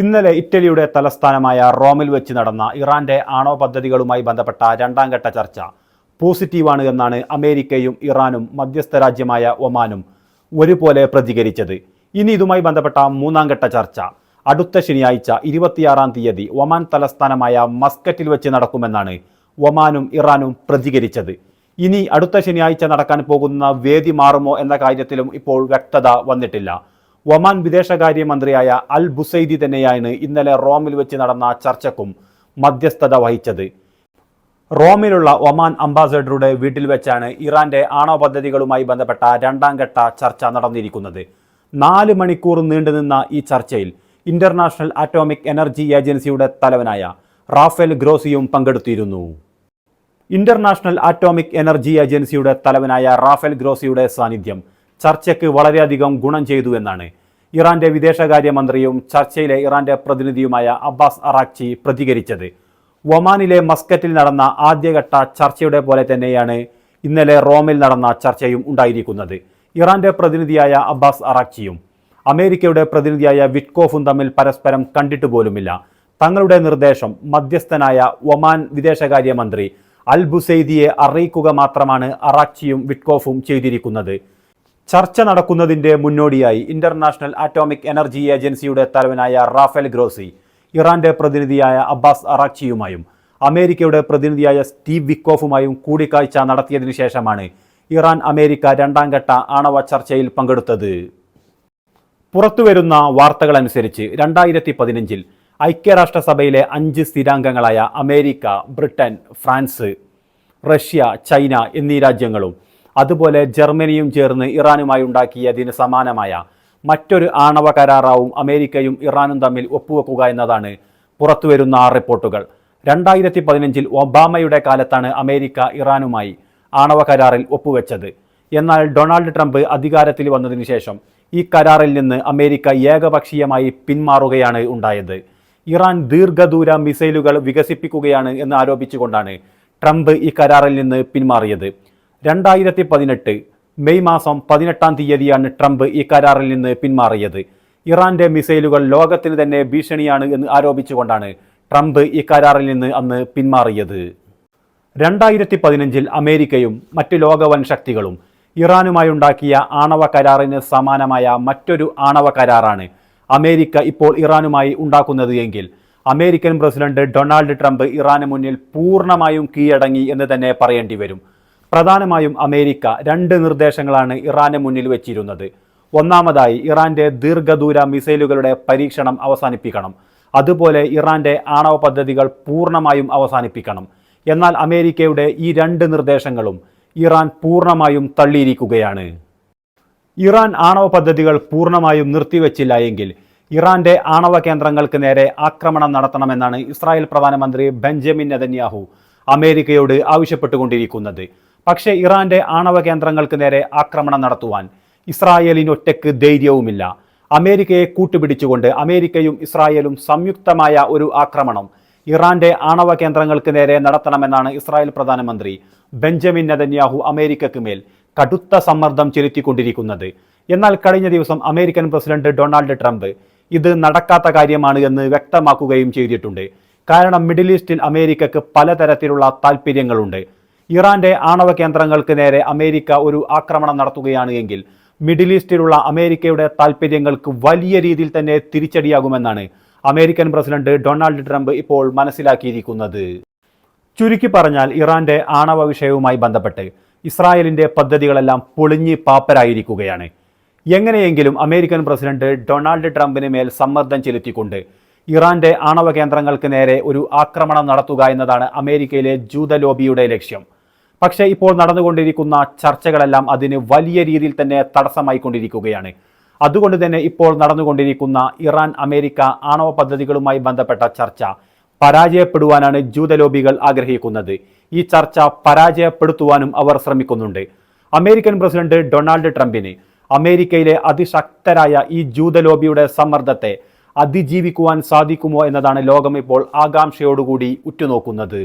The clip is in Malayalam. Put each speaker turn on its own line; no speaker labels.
ഇന്നലെ ഇറ്റലിയുടെ തലസ്ഥാനമായ റോമിൽ വെച്ച് നടന്ന ഇറാന്റെ ആണവ പദ്ധതികളുമായി ബന്ധപ്പെട്ട രണ്ടാം ഘട്ട ചർച്ച. പോസിറ്റീവാണ് എന്നാണ് അമേരിക്കയും ഇറാനും മധ്യസ്ഥ രാജ്യമായ ഒമാനും ഒരുപോലെ പ്രതികരിച്ചത്. ഇനി ഇതുമായി ബന്ധപ്പെട്ട മൂന്നാം ഘട്ട ചർച്ച. അടുത്ത ശനിയാഴ്ച ഇരുപത്തിയാറാം തീയതി ഒമാൻ തലസ്ഥാനമായ മസ്കറ്റിൽ വെച്ച് നടക്കുമെന്നാണ് ഒമാനും ഇറാനും പ്രതികരിച്ചത്. ഇനി അടുത്ത ശനിയാഴ്ച നടക്കാൻ പോകുന്ന വേദി മാറുമോ എന്ന കാര്യത്തിലും ഇപ്പോൾ വ്യക്തത വന്നിട്ടില്ല. ഒമാൻ വിദേശകാര്യമന്ത്രിയായ അൽ ബുസൈദി തന്നെയാണ് ഇന്നലെ റോമിൽ വെച്ച് നടന്ന ചർച്ചക്കും മധ്യസ്ഥത വഹിച്ചത്. റോമിലുള്ള ഒമാൻ അംബാസഡറുടെ വീട്ടിൽ വെച്ചാണ് ഇറാന്റെ ആണവ പദ്ധതികളുമായി ബന്ധപ്പെട്ട രണ്ടാം ഘട്ട ചർച്ച നടന്നിരിക്കുന്നത്. നാല് മണിക്കൂർ നീണ്ടുനിന്ന ഈ ചർച്ചയിൽ ഇന്റർനാഷണൽ അറ്റോമിക് എനർജി ഏജൻസിയുടെ തലവനായ റാഫേൽ ഗ്രോസിയും പങ്കെടുത്തിരുന്നു. ഇന്റർനാഷണൽ അറ്റോമിക് എനർജി ഏജൻസിയുടെ തലവനായ റാഫേൽ ഗ്രോസിയുടെ സാന്നിധ്യം ചർച്ചയ്ക്ക് വളരെയധികം ഗുണം ചെയ്തു എന്നാണ്. ഇറാന്റെ വിദേശകാര്യമന്ത്രിയും ചർച്ചയിലെ ഇറാന്റെ പ്രതിനിധിയുമായ അബ്ബാസ് അറാഖ്ചി പ്രതികരിച്ചത്. ഒമാനിലെ മസ്കറ്റിൽ നടന്ന ആദ്യഘട്ട ചർച്ചയുടെ പോലെ തന്നെയാണ് ഇന്നലെ റോമിൽ നടന്ന ചർച്ചയും ഉണ്ടായിരിക്കുന്നത്. ഇറാന്റെ പ്രതിനിധിയായ അബ്ബാസ് അറാഖ്ചിയും അമേരിക്കയുടെ പ്രതിനിധിയായ വിറ്റ്കോഫും തമ്മിൽ പരസ്പരം കണ്ടിട്ട് പോലുമില്ല. തങ്ങളുടെ നിർദ്ദേശം മധ്യസ്ഥനായ ഒമാൻ വിദേശകാര്യമന്ത്രി അൽ ബുസൈദിയെ അറിയിക്കുക മാത്രമാണ് അറാഖ്ചിയും വിറ്റ്കോഫും ചെയ്തിരിക്കുന്നത്. ചർച്ച നടക്കുന്നതിന്റെ മുന്നോടിയായി ഇന്റർനാഷണൽ അറ്റോമിക് എനർജി ഏജൻസിയുടെ തലവനായ റാഫേൽ ഗ്രോസി ഇറാന്റെ പ്രതിനിധിയായ അബ്ബാസ് അറാക്ചിയുമായും അമേരിക്കയുടെ പ്രതിനിധിയായ സ്റ്റീവ് വിക്കോഫുമായും കൂടിക്കാഴ്ച നടത്തിയതിനു ശേഷമാണ് ഇറാൻ അമേരിക്ക രണ്ടാം ഘട്ട ആണവ ചർച്ചയിൽ പങ്കെടുത്തത്. പുറത്തുവരുന്ന വാർത്തകളനുസരിച്ച് രണ്ടായിരത്തി പതിനഞ്ചിൽ ഐക്യരാഷ്ട്രസഭയിലെ അഞ്ച് സ്ഥിരാംഗങ്ങളായ America Britain France Russia China എന്നീ രാജ്യങ്ങളും അതുപോലെ ജർമ്മനിയും ചേർന്ന് ഇറാനുമായി ഉണ്ടാക്കിയതിന് സമാനമായ മറ്റൊരു ആണവ കരാറാവും അമേരിക്കയും ഇറാനും തമ്മിൽ ഒപ്പുവെക്കുക എന്നതാണ് പുറത്തുവരുന്ന റിപ്പോർട്ടുകൾ. രണ്ടായിരത്തി പതിനഞ്ചിൽ ഒബാമയുടെ കാലത്താണ് അമേരിക്ക ഇറാനുമായി ആണവ കരാറിൽ ഒപ്പുവെച്ചത്. എന്നാൽ ഡൊണാൾഡ് ട്രംപ് അധികാരത്തിൽ വന്നതിനു ശേഷം ഈ കരാറിൽ നിന്ന് അമേരിക്ക ഏകപക്ഷീയമായി പിന്മാറുകയാണ് ഉണ്ടായത്. ഇറാൻ ദീർഘദൂര മിസൈലുകൾ വികസിപ്പിക്കുകയാണ് എന്ന് ആരോപിച്ചുകൊണ്ടാണ് ട്രംപ് ഈ കരാറിൽ നിന്ന് പിന്മാറിയത്. രണ്ടായിരത്തി പതിനെട്ട് മെയ് മാസം പതിനെട്ടാം തീയതിയാണ് ട്രംപ് ഈ കരാറിൽ നിന്ന് പിന്മാറിയത്. ഇറാന്റെ മിസൈലുകൾ ലോകത്തിന് തന്നെ ഭീഷണിയാണ് എന്ന് ആരോപിച്ചുകൊണ്ടാണ് ട്രംപ് ഈ കരാറിൽ നിന്ന് അന്ന് പിന്മാറിയത്. രണ്ടായിരത്തി പതിനഞ്ചിൽ അമേരിക്കയും മറ്റ് ലോകവൻ ശക്തികളും ഇറാനുമായി ഉണ്ടാക്കിയ ആണവ കരാറിന് സമാനമായ മറ്റൊരു ആണവ കരാറാണ് അമേരിക്ക ഇപ്പോൾ ഇറാനുമായി ഉണ്ടാക്കുന്നത് എങ്കിൽ അമേരിക്കൻ പ്രസിഡന്റ് ഡൊണാൾഡ് ട്രംപ് ഇറാന് മുന്നിൽ പൂർണമായും കീഴടങ്ങി എന്ന് തന്നെ പറയേണ്ടി വരും. പ്രധാനമായും അമേരിക്ക രണ്ട് നിർദ്ദേശങ്ങളാണ് ഇറാന് മുന്നിൽ വെച്ചിരുന്നത്. ഒന്നാമതായി ഇറാന്റെ ദീർഘദൂര മിസൈലുകളുടെ പരീക്ഷണം അവസാനിപ്പിക്കണം. അതുപോലെ ഇറാന്റെ ആണവ പദ്ധതികൾ പൂർണമായും അവസാനിപ്പിക്കണം. എന്നാൽ അമേരിക്കയുടെ ഈ രണ്ട് നിർദ്ദേശങ്ങളും ഇറാൻ പൂർണമായും തള്ളിയിരിക്കുകയാണ്. ഇറാൻ ആണവ പദ്ധതികൾ പൂർണമായും നിർത്തിവെച്ചില്ല എങ്കിൽ ഇറാന്റെ ആണവ കേന്ദ്രങ്ങൾക്ക് നേരെ ആക്രമണം നടത്തണമെന്നാണ് ഇസ്രായേൽ പ്രധാനമന്ത്രി ബെഞ്ചമിൻ നെതന്യാഹു അമേരിക്കയോട് ആവശ്യപ്പെട്ടുകൊണ്ടിരിക്കുന്നത്. പക്ഷേ ഇറാന്റെ ആണവ കേന്ദ്രങ്ങൾക്ക് നേരെ ആക്രമണം നടത്തുവാൻ ഇസ്രായേലിന് ഒറ്റയ്ക്ക് ധൈര്യവുമില്ല. അമേരിക്കയെ കൂട്ടുപിടിച്ചുകൊണ്ട് അമേരിക്കയും ഇസ്രായേലും സംയുക്തമായ ഒരു ആക്രമണം ഇറാന്റെ ആണവ കേന്ദ്രങ്ങൾക്ക് നേരെ നടത്തണമെന്നാണ് ഇസ്രായേൽ പ്രധാനമന്ത്രി ബെഞ്ചമിൻ നെതന്യാഹു അമേരിക്കയ്ക്ക് മേൽ കടുത്ത സമ്മർദ്ദം ചെലുത്തിക്കൊണ്ടിരിക്കുന്നത്. എന്നാൽ കഴിഞ്ഞ ദിവസം അമേരിക്കൻ പ്രസിഡന്റ് ഡൊണാൾഡ് ട്രംപ് ഇത് നടക്കാത്ത കാര്യമാണ് എന്ന് വ്യക്തമാക്കുകയും ചെയ്തിട്ടുണ്ട്. കാരണം മിഡിൽ ഈസ്റ്റിൽ അമേരിക്കക്ക് പലതരത്തിലുള്ള താൽപ്പര്യങ്ങളുണ്ട്. ഇറാന്റെ ആണവ കേന്ദ്രങ്ങൾക്ക് നേരെ അമേരിക്ക ഒരു ആക്രമണം നടത്തുകയാണ് എങ്കിൽ മിഡിൽ ഈസ്റ്റിലുള്ള അമേരിക്കയുടെ താൽപ്പര്യങ്ങൾക്ക് വലിയ രീതിയിൽ തന്നെ തിരിച്ചടിയാകുമെന്നാണ് അമേരിക്കൻ പ്രസിഡന്റ് ഡൊണാൾഡ് ട്രംപ് ഇപ്പോൾ മനസ്സിലാക്കിയിരിക്കുന്നത്. ചുരുക്കി പറഞ്ഞാൽ ഇറാന്റെ ആണവ വിഷയവുമായി ബന്ധപ്പെട്ട് ഇസ്രായേലിന്റെ പദ്ധതികളെല്ലാം പൊളിഞ്ഞ് പാപ്പരായിരിക്കുകയാണ്. എങ്ങനെയെങ്കിലും അമേരിക്കൻ പ്രസിഡന്റ് ഡൊണാൾഡ് ട്രംപിന് മേൽ സമ്മർദ്ദം ചെലുത്തിക്കൊണ്ട് ഇറാന്റെ ആണവ കേന്ദ്രങ്ങൾക്ക് നേരെ ഒരു ആക്രമണം നടത്തുക എന്നതാണ് അമേരിക്കയിലെ ജൂത ലോബിയുടെ ലക്ഷ്യം. പക്ഷേ ഇപ്പോൾ നടന്നുകൊണ്ടിരിക്കുന്ന ചർച്ചകളെല്ലാം അതിന് വലിയ രീതിയിൽ തന്നെ തടസ്സമായിക്കൊണ്ടിരിക്കുകയാണ്. അതുകൊണ്ട് തന്നെ ഇപ്പോൾ നടന്നുകൊണ്ടിരിക്കുന്ന ഇറാൻ അമേരിക്ക ആണവ പദ്ധതികളുമായി ബന്ധപ്പെട്ട ചർച്ച പരാജയപ്പെടുവാനാണ് ജൂതലോബികൾ ആഗ്രഹിക്കുന്നത്. ഈ ചർച്ച പരാജയപ്പെടുത്തുവാനും അവർ ശ്രമിക്കുന്നുണ്ട്. അമേരിക്കൻ പ്രസിഡന്റ് ഡൊണാൾഡ് ട്രംപിന് അമേരിക്കയിലെ അതിശക്തരായ ഈ ജൂതലോബിയുടെ സമ്മർദ്ദത്തെ അതിജീവിക്കുവാൻ സാധിക്കുമോ എന്നതാണ് ലോകം ഇപ്പോൾ ആകാംക്ഷയോടുകൂടി ഉറ്റുനോക്കുന്നത്.